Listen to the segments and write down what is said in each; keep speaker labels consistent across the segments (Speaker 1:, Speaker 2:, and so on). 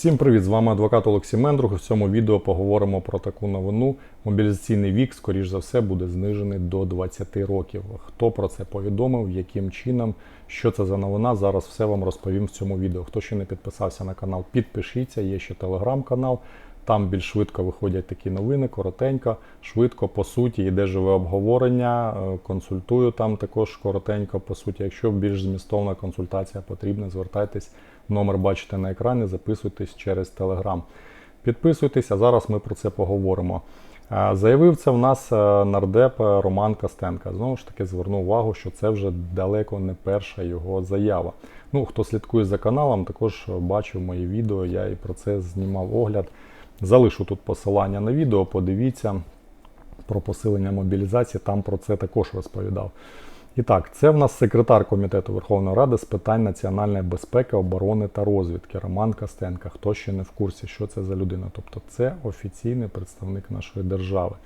Speaker 1: Всім привіт! З вами адвокат Олексій Мендрух. В цьому відео поговоримо про таку новину. Мобілізаційний вік, скоріш за все, буде знижений до 20 років. Хто про це повідомив, яким чином, що це за новина? Зараз все вам розповім в цьому відео. Хто ще не підписався на канал, підпишіться. Є ще телеграм-канал. Там більш швидко виходять такі новини, коротенько, швидко, по суті, йде живе обговорення. е, Консультую там також коротенько, по суті. Якщо більш змістовна консультація потрібна, звертайтесь. Номер бачите на екрані, записуйтесь через Телеграм. Підписуйтесь, а зараз ми про це поговоримо. Е, Заявив це в нас е, нардеп Роман Костенко. Знову ж таки, зверну увагу, що це вже далеко не перша його заява. Ну, хто слідкує за каналом, також бачив мої відео, я і про це знімав огляд. Залишу тут посилання на відео, подивіться про посилення мобілізації, там про це також розповідав. І так, це в нас секретар Комітету Верховної Ради з питань національної безпеки, оборони та розвідки Роман Костенко. Хто ще не в курсі, що це за людина? Тобто це офіційний представник нашої держави.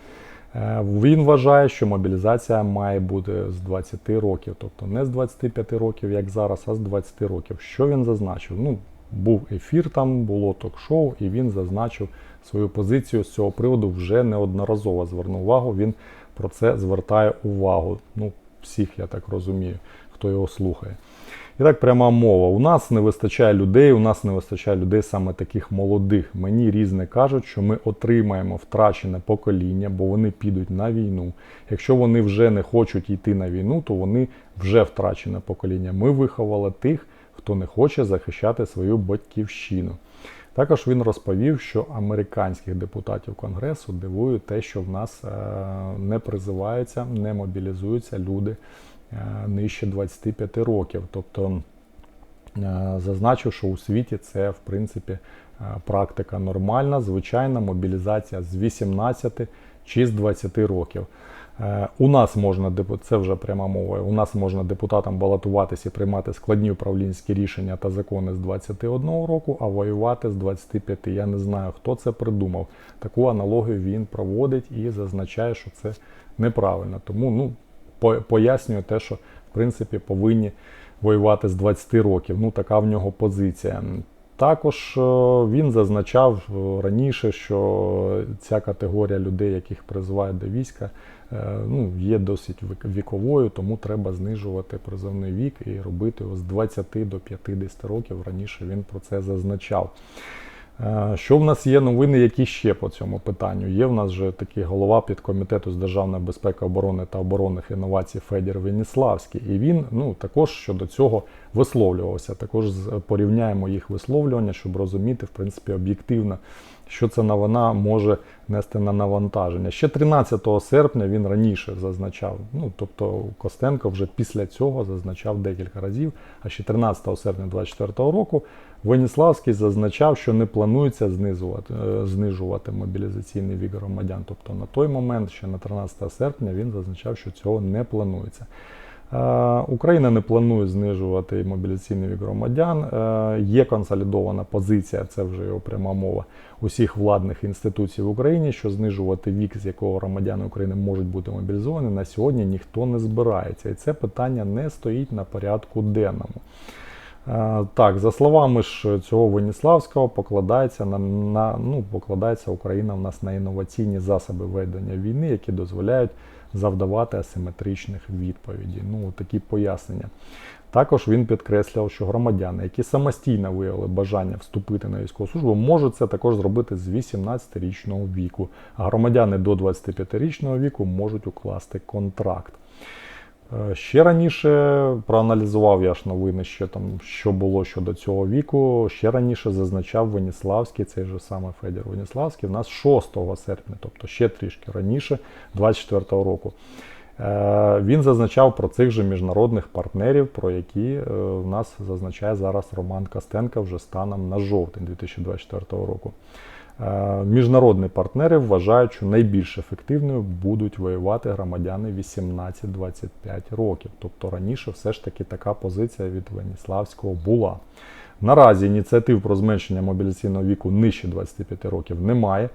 Speaker 1: Е, Він вважає, що мобілізація має бути з 20 років, тобто не з 25 років, як зараз, а з 20 років. Що він зазначив? Ну, був ефір там, було ток-шоу, і він зазначив свою позицію з цього приводу вже неодноразово звернув увагу. Він про це звертає увагу. Ну, всіх, я так розумію, хто його слухає. І так, пряма мова. У нас не вистачає людей, у нас не вистачає людей саме таких молодих. Мені різне кажуть, що ми отримаємо втрачене покоління, бо вони підуть на війну. Якщо вони вже не хочуть йти на війну, то вони вже втрачене покоління. Ми виховали тих, хто не хоче захищати свою батьківщину. Також він розповів, що американських депутатів Конгресу дивує те, що в нас е, не призиваються, не мобілізуються люди е, нижче 25 років. Тобто е, зазначив, що у світі це в принципі практика нормальна, звичайна мобілізація з 18 чи з 20 років. Е, У нас можна це вже пряма мова. У нас можна депутатам балотуватися і приймати складні управлінські рішення та закони з 21 року, а воювати з 25. Я не знаю, хто це придумав. Таку аналогію він проводить і зазначає, що це неправильно. Тому ну по- пояснюю те, що в принципі повинні воювати з 20 років. Ну така в нього позиція. Також е, він зазначав е, раніше, що ця категорія людей, яких призивають до війська, е, ну, є досить віковою, тому треба знижувати призовний вік і робити його з 20 до 50 років. Раніше він про це зазначав. Е, Що в нас є новини, які ще по цьому питанню? Є в нас вже такий голова підкомітету з державної безпеки, оборони та оборонних інновацій Федір Веніславський. І він ну, також щодо цього висловлювався. Також порівняємо їх висловлювання, щоб розуміти, в принципі, об'єктивно, що ця новина може нести на навантаження. Ще 13 серпня він раніше зазначав, ну тобто Костенко вже після цього зазначав декілька разів. А ще 13 серпня 2024 року Веніславський зазначав, що не планується знизувати, е, знижувати мобілізаційний вік громадян. Тобто на той момент, ще на 13 серпня, він зазначав, що цього не планується. Е, Україна не планує знижувати мобілізаційний вік громадян. Е, Є консолідована позиція, це вже його пряма мова усіх владних інституцій в Україні, що знижувати вік, з якого громадяни України можуть бути мобілізовані, на сьогодні ніхто не збирається. І це питання не стоїть на порядку денному. Е, Так, за словами ж цього Веніславського, покладається на, на ну, покладається Україна в нас на інноваційні засоби ведення війни, які дозволяють завдавати асиметричних відповідей. Ну, такі пояснення. Також він підкреслював, що громадяни, які самостійно виявили бажання вступити на військову службу, можуть це також зробити з 18-річного віку. А громадяни до 25-річного віку можуть укласти контракт. Е, Ще раніше проаналізував я ж новини, що там що було щодо цього віку. Ще раніше зазначав Веніславський, цей же саме Федір Веніславський, в нас 6 серпня, тобто ще трішки раніше, 24 року. Е, Він зазначав про цих же міжнародних партнерів, про які е, в нас зазначає зараз Роман Костенко вже станом на жовтень 2024 року. Е, Міжнародні партнери вважають, що найбільш ефективною будуть воювати громадяни 18-25 років. Тобто раніше все ж таки така позиція від Веніславського була. Наразі ініціатив про зменшення мобілізаційного віку нижче 25 років немає.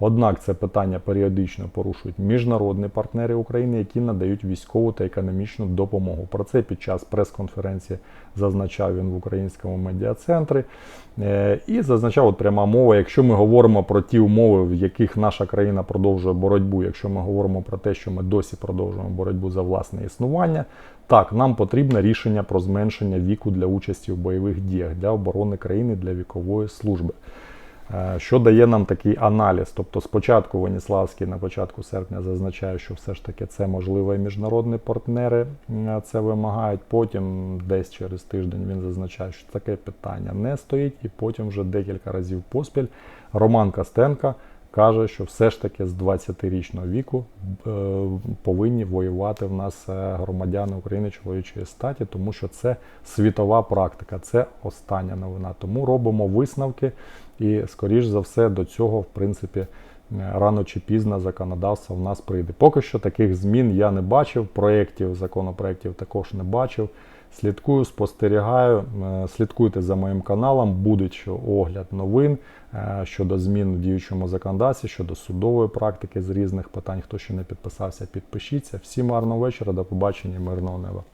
Speaker 1: Однак це питання періодично порушують міжнародні партнери України, які надають військову та економічну допомогу. Про це під час прес-конференції зазначав він в українському медіа-центрі. Е, І зазначав от пряма мова, якщо ми говоримо про ті умови, в яких наша країна продовжує боротьбу, якщо ми говоримо про те, що ми досі продовжуємо боротьбу за власне існування, так, нам потрібне рішення про зменшення віку для участі в бойових діях для оборони країни для вікової служби. Е, Що дає нам такий аналіз? Тобто, спочатку Веніславський на початку серпня зазначає, що все ж таки це можливо і міжнародні партнери це вимагають. Потім, десь через тиждень, він зазначає, що таке питання не стоїть, і потім вже декілька разів поспіль Роман Костенко каже, що все ж таки з 20-річного віку е, повинні воювати в нас е, громадяни України чоловічої статі, тому що це світова практика, це остання новина. Тому робимо висновки, і скоріш за все до цього, в принципі, е, рано чи пізно законодавство в нас прийде. Поки що таких змін я не бачив, проєктів, законопроєктів також не бачив. Слідкую, спостерігаю, Е, слідкуйте за моїм каналом, буде огляд новин е, щодо змін в діючому законодавстві, щодо судової практики з різних питань. Хто ще не підписався, підпишіться. Всім гарного вечора, до побачення, мирного неба.